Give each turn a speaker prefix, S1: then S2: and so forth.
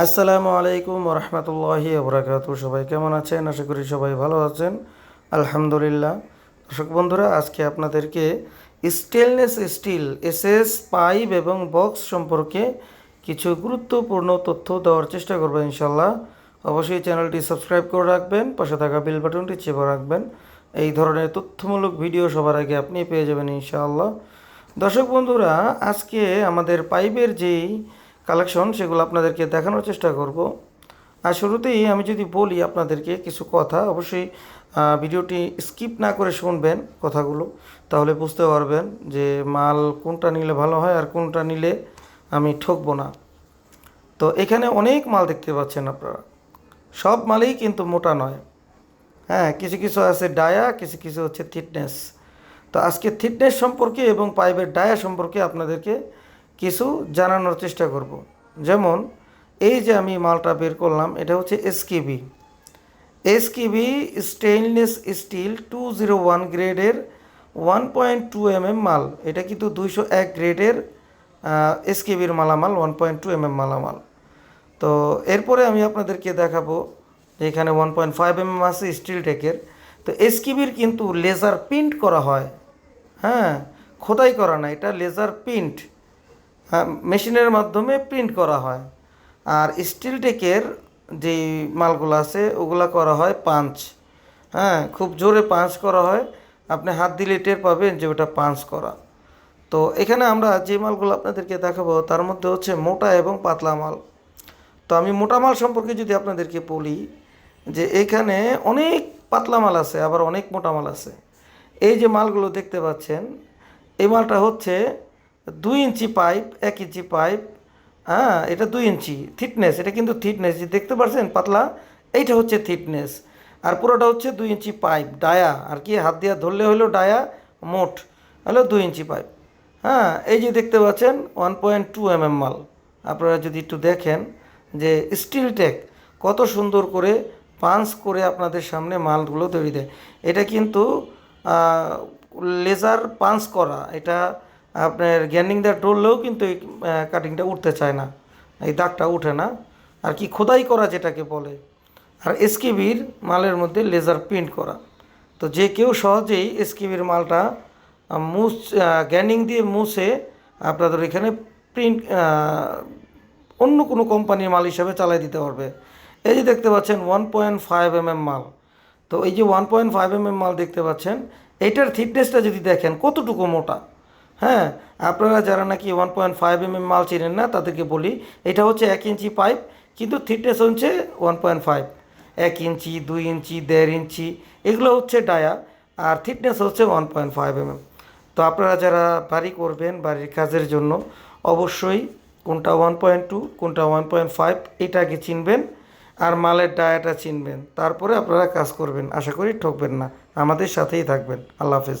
S1: আসসালামু আলাইকুম রহমতুল্লাহি আবরাকাত সবাই কেমন আছেন? আশা করি সবাই ভালো আছেন। আলহামদুলিল্লাহ। দর্শক বন্ধুরা, আজকে আপনাদেরকে স্টেনলেস স্টিল এসএস পাইপ এবং বক্স সম্পর্কে কিছু গুরুত্বপূর্ণ তথ্য দেওয়ার চেষ্টা করব ইনশাল্লাহ অবশ্যই চ্যানেলটি সাবস্ক্রাইব করে রাখবেন, পাশে থাকা বেল বাটনটি চেপে রাখবেন। এই ধরনের তথ্যমূলক ভিডিও সবার আগে আপনি পেয়ে যাবেন ইনশাআল্লাহ। দর্শক বন্ধুরা, আজকে আমাদের পাইপের যেই কালেকশন সেগুলো আপনাদেরকে দেখানোর চেষ্টা করব। আর শুরুতেই আমি যদি বলি আপনাদেরকে কিছু কথা, অবশ্যই ভিডিওটি স্কিপ না করে শুনবেন কথাগুলো, তাহলে বুঝতে পারবেন যে মাল কোনটা নিলে ভালো হয় আর কোনটা নিলে আমি ঠকবো না। তো এখানে অনেক মাল দেখতে পাচ্ছেন আপনারা। সব মালই কিন্তু মোটা নয়। হ্যাঁ কিছু কিছু আছে ডায়া, কিছু কিছু হচ্ছে থিটনেস তো আজকে থিটনেস সম্পর্কে এবং পাইপের ডায়া সম্পর্কে আপনাদেরকে কিছু জানানোর চেষ্টা করব। যেমন, এই যে আমি মালটা বের করলাম, এটা হচ্ছে SKB SKB stainless steel two zero one গ্রেডের one point two M M মাল। এটা কিন্তু দুইশো এক গ্রেডের এসকিবির মালামাল one point two M M মালামাল। তো এরপরে আমি আপনাদেরকে দেখাবো এখানে one point five M M আছে স্টিল টেকের তো এসকিবির কিন্তু লেজার প্রিন্ট করা হয়। হ্যাঁ খোদাই করা না, এটা লেজার প্রিন্ট মেশিনের মাধ্যমে প্রিন্ট করা হয়। আর স্টিল টেকের যে মালগুলো আছে, ওগুলা করা হয় পাঞ্চ। হ্যাঁ খুব জোরে পাঞ্চ করা হয়। আপনি হাত দিলে টের পাবেন যে ওটা পাঞ্চ করা। তো এখানে আমরা যে মালগুলো আপনাদেরকে দেখাবো, তার মধ্যে হচ্ছে মোটা এবং পাতলা মাল। তো আমি মোটা মাল সম্পর্কে যদি আপনাদেরকে বলি, যে এখানে অনেক পাতলা মাল আছে, আবার অনেক মোটা মাল আছে। এই যে মালগুলো দেখতে পাচ্ছেন, এই মালটা হচ্ছে দুই ইঞ্চি পাইপ, এক ইঞ্চি পাইপ হ্যাঁ এটা দুই ইঞ্চি থিকনেস এটা কিন্তু থিকনেস যে দেখতে পাচ্ছেন পাতলা, এইটা হচ্ছে থিকনেস আর পুরোটা হচ্ছে দুই ইঞ্চি পাইপ, ডায়া, আর কি হাত দিয়ে ধরলে হলো ডায়া, মোট হলো দুই ইঞ্চি পাইপ হ্যাঁ এই যে দেখতে পাচ্ছেন one point two M M মাল, আপনারা যদি একটু দেখেন যে স্টিল টেক কত সুন্দর করে পাঞ্চ করে আপনাদের সামনে মালগুলো তৈরি দেয়, এটা কিন্তু লেজার পাঞ্চ করা, এটা আপনার গ্যান্ডিং দা ডললেও কিন্তু এই কাটিংটা উঠতে চায় না। এই দাগটা উঠে না। আর কি খোদাই করা যেটাকে বলে। আর এসকিবির মালের মধ্যে লেজার প্রিন্ট করা। তো যে কেউ সহজেই এসকিবির মালটা মুছ গ্যান্ডিং দিয়ে মুছে আপনাদের এখানে প্রিন্ট অন্য কোনো কোম্পানির মাল হিসাবে চালাই দিতে পারবে। এই যে দেখতে পাচ্ছেন one point five M M মাল। তো এই যে one point five M M মাল দেখতে পাচ্ছেন এইটার থিকনেসটা যদি দেখেন, কতটুকু মোটা? হ্যাঁ আপনারা যারা নাকি one point five M M মাল চেনেন না, তাদেরকে বলি, এটা হচ্ছে এক ইঞ্চি পাইপ কিন্তু থিকনেস হচ্ছে ওয়ান পয়েন্ট ফাইভ এক ইঞ্চি, দুই ইঞ্চি, দেড় ইঞ্চি, এগুলো হচ্ছে ডায়া আর থিকনেস হচ্ছে ওয়ান পয়েন্ট ফাইভ এম তো আপনারা যারা বাড়ি করবেন, বাড়ির কাজের জন্য, অবশ্যই কোনটা ওয়ান পয়েন্ট টু কোনটা ওয়ান পয়েন্ট ফাইভ এটাকে চিনবেন, আর মালের ডায়াটা চিনবেন, তারপরে আপনারা কাজ করবেন, আশা করি ঠকবেন না। আমাদের সাথেই থাকবেন। আল্লাহ হাফেজ।